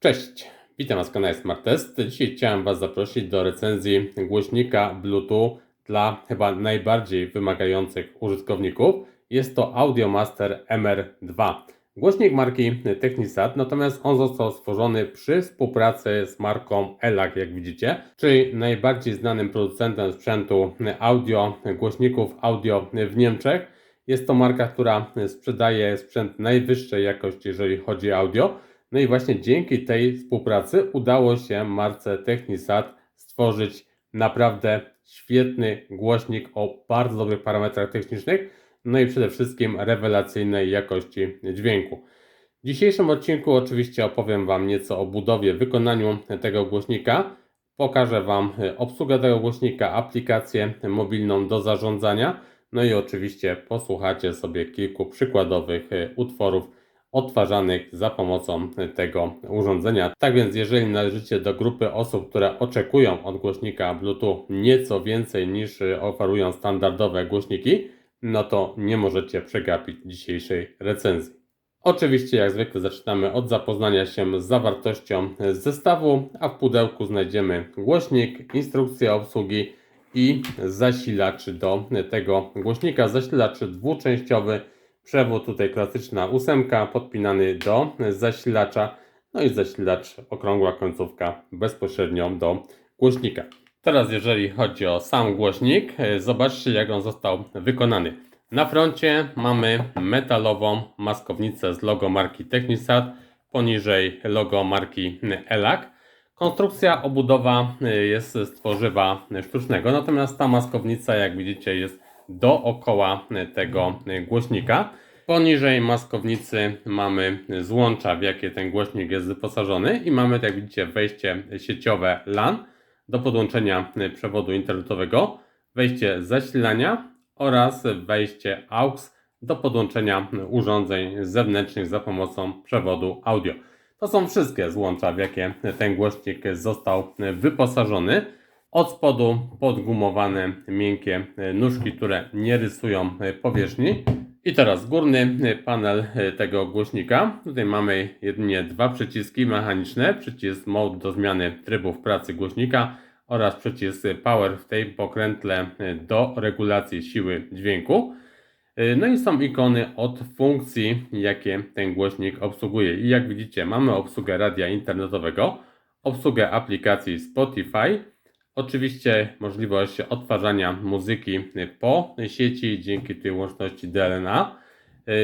Cześć, witam Was w kanale Smart Test. Dzisiaj chciałem Was zaprosić do recenzji głośnika Bluetooth dla chyba najbardziej wymagających użytkowników. Jest to Audiomaster MR2. Głośnik marki Technisat, natomiast on został stworzony przy współpracy z marką ELAC, jak widzicie, czyli najbardziej znanym producentem sprzętu audio, głośników audio w Niemczech. Jest to marka, która sprzedaje sprzęt najwyższej jakości, jeżeli chodzi o audio. No i właśnie dzięki tej współpracy udało się marce Technisat stworzyć naprawdę świetny głośnik o bardzo dobrych parametrach technicznych, no i przede wszystkim rewelacyjnej jakości dźwięku. W dzisiejszym odcinku oczywiście opowiem Wam nieco o budowie, wykonaniu tego głośnika. Pokażę Wam obsługę tego głośnika, aplikację mobilną do zarządzania, no i oczywiście posłuchacie sobie kilku przykładowych utworów odtwarzanych za pomocą tego urządzenia. Tak więc, jeżeli należycie do grupy osób, które oczekują od głośnika Bluetooth nieco więcej niż oferują standardowe głośniki, no to nie możecie przegapić dzisiejszej recenzji. Oczywiście, jak zwykle, zaczynamy od zapoznania się z zawartością zestawu, a w pudełku znajdziemy głośnik, instrukcję obsługi i zasilacz do tego głośnika. Zasilacz dwuczęściowy Przewód tutaj klasyczna ósemka, podpinany do zasilacza, no i zasilacz okrągła końcówka bezpośrednio do głośnika. Teraz jeżeli chodzi o sam głośnik, zobaczcie jak on został wykonany. Na froncie mamy metalową maskownicę z logo marki Technisat, poniżej logo marki ELAC. Konstrukcja, obudowa e, jest z tworzywa sztucznego, natomiast ta maskownica jak widzicie jest dookoła tego głośnika. Poniżej maskownicy mamy złącza, w jakie ten głośnik jest wyposażony i mamy, jak widzicie, wejście sieciowe LAN do podłączenia przewodu internetowego, wejście zasilania oraz wejście AUX do podłączenia urządzeń zewnętrznych za pomocą przewodu audio. To są wszystkie złącza, w jakie ten głośnik został wyposażony. Od spodu podgumowane miękkie nóżki, które nie rysują powierzchni. I teraz górny panel tego głośnika. Tutaj mamy jedynie dwa przyciski mechaniczne. Przycisk Mode do zmiany trybów pracy głośnika oraz przycisk Power w tej pokrętle do regulacji siły dźwięku. No i są ikony od funkcji, jakie ten głośnik obsługuje. I jak widzicie, mamy obsługę radia internetowego, obsługę aplikacji Spotify, Oczywiście możliwość odtwarzania muzyki po sieci dzięki tej łączności DLNA.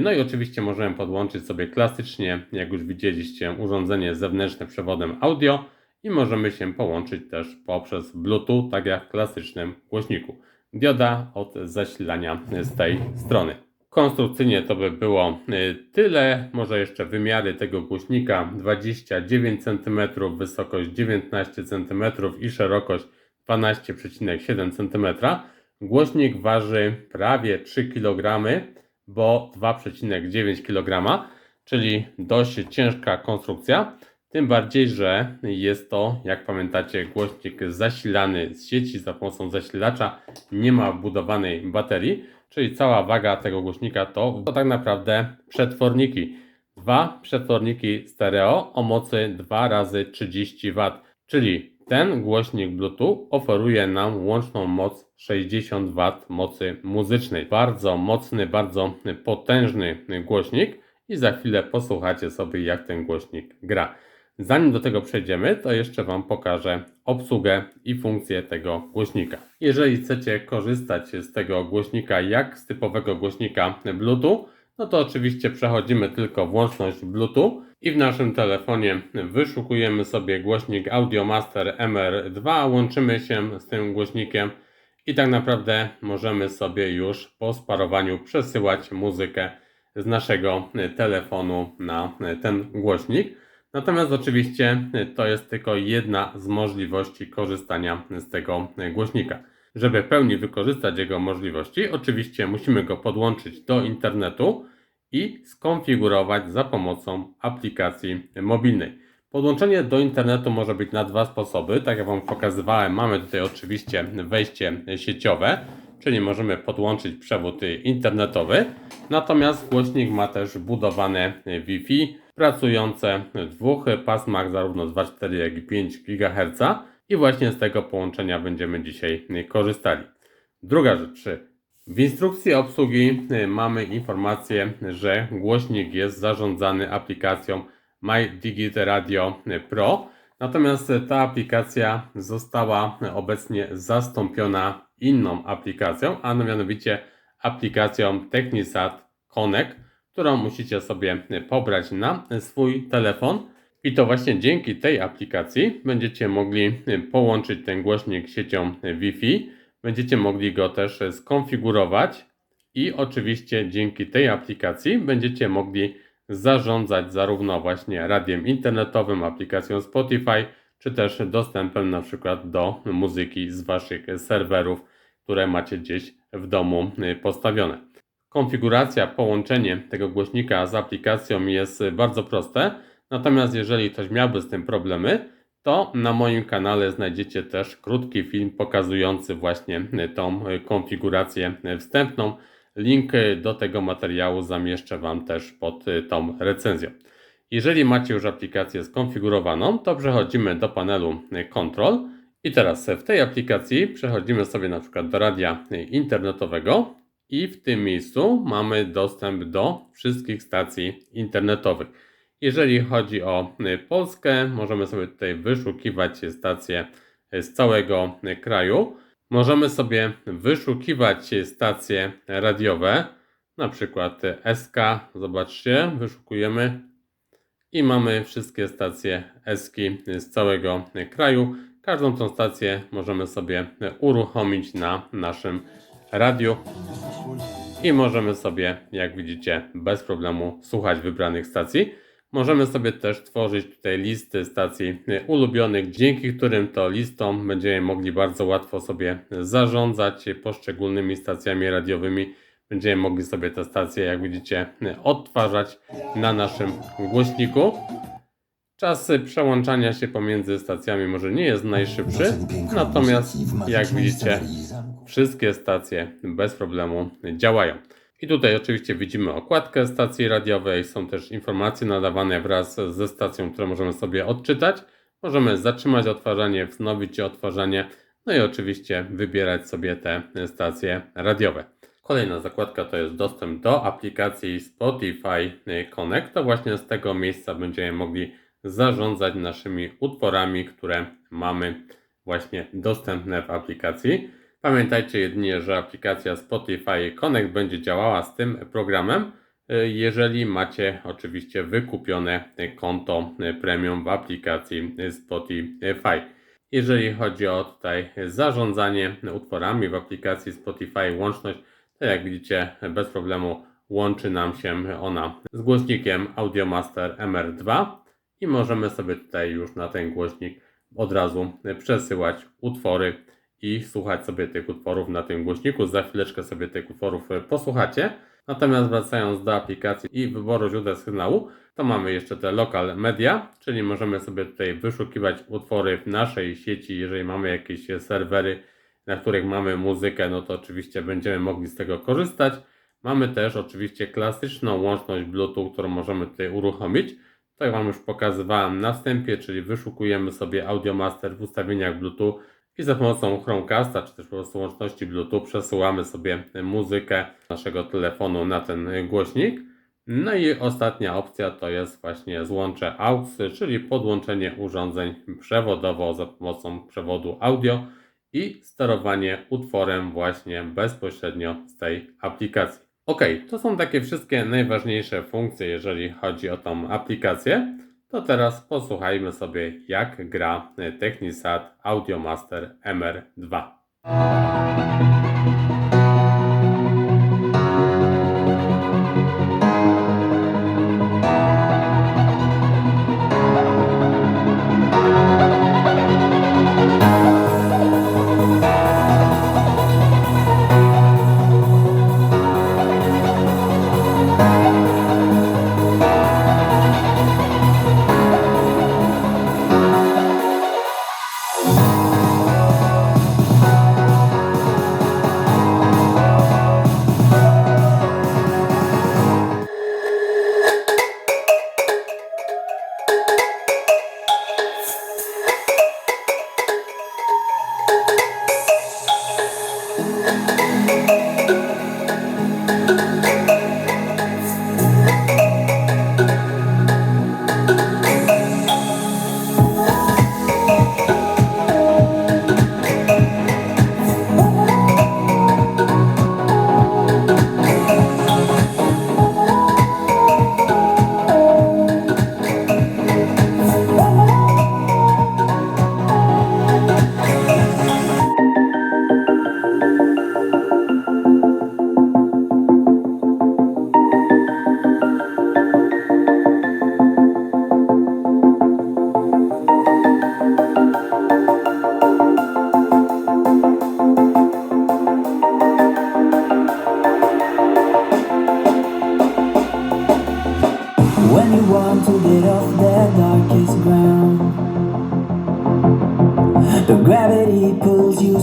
No i oczywiście możemy podłączyć sobie klasycznie, jak już widzieliście, urządzenie zewnętrzne przewodem audio i możemy się połączyć też poprzez Bluetooth, tak jak w klasycznym głośniku. Dioda od zasilania z tej strony. Konstrukcyjnie to by było tyle. Może jeszcze wymiary tego głośnika 29 cm, wysokość 19 cm i szerokość 12,7 cm. Głośnik waży prawie 3 kg, bo 2,9 kg, czyli dość ciężka konstrukcja. Tym bardziej, że jest to, jak pamiętacie, głośnik zasilany z sieci za pomocą zasilacza, nie ma wbudowanej baterii, czyli cała waga tego głośnika to, to tak naprawdę przetworniki. Dwa przetworniki stereo o mocy 2 razy 30 W, czyli ten głośnik Bluetooth oferuje nam łączną moc 60 W mocy muzycznej. Bardzo mocny, bardzo potężny głośnik i za chwilę posłuchacie sobie jak ten głośnik gra. Zanim do tego przejdziemy, to jeszcze Wam pokażę obsługę i funkcję tego głośnika. Jeżeli chcecie korzystać z tego głośnika jak z typowego głośnika Bluetooth, no to oczywiście przechodzimy tylko włączność Bluetooth i w naszym telefonie wyszukujemy sobie głośnik Audiomaster MR2, łączymy się z tym głośnikiem i tak naprawdę możemy sobie już po sparowaniu przesyłać muzykę z naszego telefonu na ten głośnik. Natomiast oczywiście to jest tylko jedna z możliwości korzystania z tego głośnika. Żeby w pełni wykorzystać jego możliwości, oczywiście musimy go podłączyć do internetu i skonfigurować za pomocą aplikacji mobilnej. Podłączenie do internetu może być na dwa sposoby. Tak jak Wam pokazywałem, mamy tutaj oczywiście wejście sieciowe, czyli możemy podłączyć przewód internetowy. Natomiast głośnik ma też budowane Wi-Fi. pracujące w dwóch pasmach, zarówno 2,4 jak i 5 GHz i właśnie z tego połączenia będziemy dzisiaj korzystali. Druga rzecz. W instrukcji obsługi y, mamy informację, że głośnik jest zarządzany aplikacją My Radio Pro. Natomiast ta aplikacja została obecnie zastąpiona inną aplikacją, a mianowicie aplikacją Technisat Connect, którą musicie sobie pobrać na swój telefon. I to właśnie dzięki tej aplikacji będziecie mogli połączyć ten głośnik siecią Wi-Fi. Będziecie mogli go też skonfigurować i oczywiście dzięki tej aplikacji będziecie mogli zarządzać zarówno właśnie radiem internetowym, aplikacją Spotify, czy też dostępem na przykład do muzyki z Waszych serwerów, które macie gdzieś w domu postawione. Konfiguracja, połączenie tego głośnika z aplikacją jest bardzo proste, natomiast jeżeli ktoś miałby z tym problemy, to na moim kanale znajdziecie też krótki film pokazujący właśnie tą konfigurację wstępną. Link do tego materiału zamieszczę Wam też pod tą recenzją. Jeżeli macie już aplikację skonfigurowaną, to przechodzimy do panelu Control i teraz w tej aplikacji przechodzimy sobie na przykład do radia internetowego i w tym miejscu mamy dostęp do wszystkich stacji internetowych. Jeżeli chodzi o Polskę, możemy sobie tutaj wyszukiwać stacje z całego kraju. Możemy sobie wyszukiwać stacje radiowe, na przykład SK, zobaczcie, wyszukujemy i mamy wszystkie stacje ESKI z całego kraju. Każdą tą stację możemy sobie uruchomić na naszym radiu i możemy sobie, jak widzicie, bez problemu słuchać wybranych stacji. Możemy sobie też tworzyć tutaj listy stacji ulubionych, dzięki którym to listom będziemy mogli bardzo łatwo sobie zarządzać poszczególnymi stacjami radiowymi. Będziemy mogli sobie te stacje, jak widzicie, odtwarzać na naszym głośniku. Czas przełączania się pomiędzy stacjami może nie jest najszybszy, natomiast jak widzicie, wszystkie stacje bez problemu działają. I tutaj oczywiście widzimy okładkę stacji radiowej, są też informacje nadawane wraz ze stacją, które możemy sobie odczytać. Możemy zatrzymać odtwarzanie, wznowić odtwarzanie, no i oczywiście wybierać sobie te stacje radiowe. Kolejna zakładka to jest dostęp do aplikacji Spotify Connect. To właśnie z tego miejsca będziemy mogli zarządzać naszymi utworami, które mamy właśnie dostępne w aplikacji. Pamiętajcie jedynie, że aplikacja Spotify Connect będzie działała z tym programem, y, jeżeli macie oczywiście wykupione konto premium w aplikacji Spotify. Jeżeli chodzi o tutaj zarządzanie utworami w aplikacji Spotify, łączność, to jak widzicie bez problemu łączy nam się ona z głośnikiem Audiomaster MR2 i możemy sobie tutaj już na ten głośnik od razu przesyłać utwory i słuchać sobie tych utworów na tym głośniku. Za chwileczkę sobie tych utworów e, posłuchacie. Natomiast wracając do aplikacji i wyboru źródeł sygnału, to mamy jeszcze te local media, czyli możemy sobie tutaj wyszukiwać utwory w naszej sieci, jeżeli mamy jakieś serwery, na których mamy muzykę, no to oczywiście będziemy mogli z tego korzystać. Mamy też oczywiście klasyczną łączność Bluetooth, którą możemy tutaj uruchomić. To jak Wam już pokazywałem na wstępie, czyli wyszukujemy sobie Audiomaster w ustawieniach Bluetooth i za pomocą Chromecasta, czy też po prostu łączności Bluetooth przesyłamy sobie muzykę naszego telefonu na ten głośnik. No i ostatnia opcja to jest właśnie złącze AUX, czyli podłączenie urządzeń przewodowo za pomocą przewodu audio i sterowanie utworem właśnie bezpośrednio z tej aplikacji. Ok, to są takie wszystkie najważniejsze funkcje, jeżeli chodzi o tą aplikację. To teraz posłuchajmy sobie, jak gra Technisat Audiomaster MR2.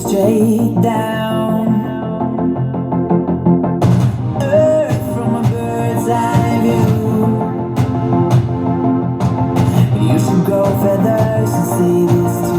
Straight down. Earth from a bird's eye view. You should grow feathers and say this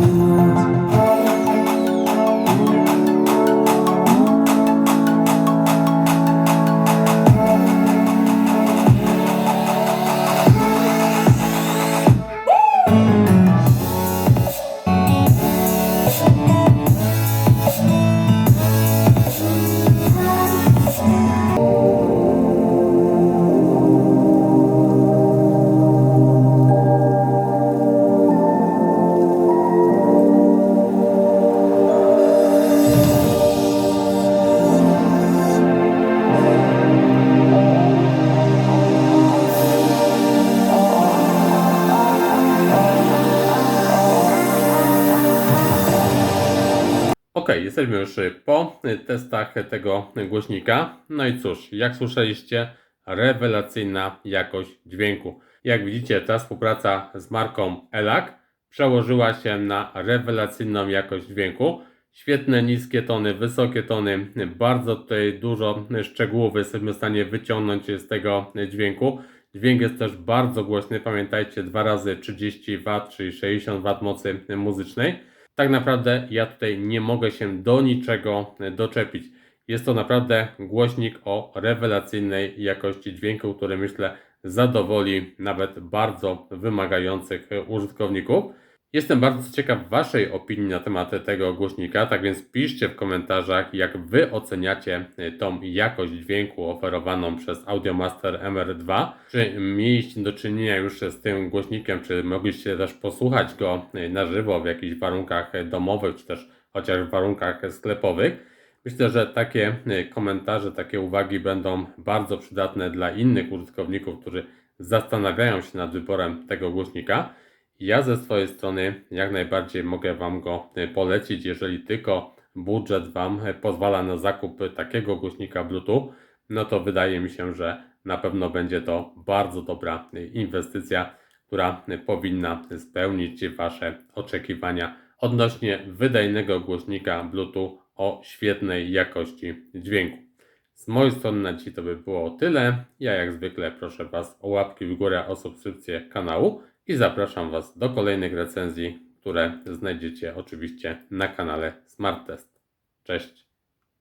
jesteśmy już po testach tego głośnika. No i cóż, jak słyszeliście, rewelacyjna jakość dźwięku. Jak widzicie, ta współpraca z marką ELAC przełożyła się na rewelacyjną jakość dźwięku. Świetne niskie tony, wysokie tony, bardzo tutaj dużo szczegółów jesteśmy w stanie wyciągnąć z tego dźwięku. Dźwięk jest też bardzo głośny, pamiętajcie 2 razy 30 W, czyli 60 W mocy muzycznej. Tak naprawdę ja tutaj nie mogę się do niczego doczepić. Jest to naprawdę głośnik o rewelacyjnej jakości dźwięku, który myślę zadowoli nawet bardzo wymagających użytkowników. Jestem bardzo ciekaw Waszej opinii na temat tego głośnika, tak więc piszcie w komentarzach, jak Wy oceniacie tą jakość dźwięku oferowaną przez Audiomaster MR2. Czy mieliście do czynienia już z tym głośnikiem, czy mogliście też posłuchać go na żywo w jakichś warunkach domowych, czy też chociaż w warunkach sklepowych? Myślę, że takie komentarze, takie uwagi będą bardzo przydatne dla innych użytkowników, którzy zastanawiają się nad wyborem tego głośnika. Ja ze swojej strony jak najbardziej mogę Wam go y, polecić, jeżeli tylko budżet Wam y, pozwala na zakup takiego głośnika Bluetooth, no to wydaje mi się, że na pewno będzie to bardzo dobra inwestycja, która powinna spełnić Wasze oczekiwania odnośnie wydajnego głośnika Bluetooth o świetnej jakości dźwięku. Z mojej strony na dzisiaj to by było tyle. Ja jak zwykle proszę Was o łapki w górę, o subskrypcję kanału i zapraszam Was do kolejnych recenzji, które znajdziecie oczywiście na kanale Smart Test. Cześć!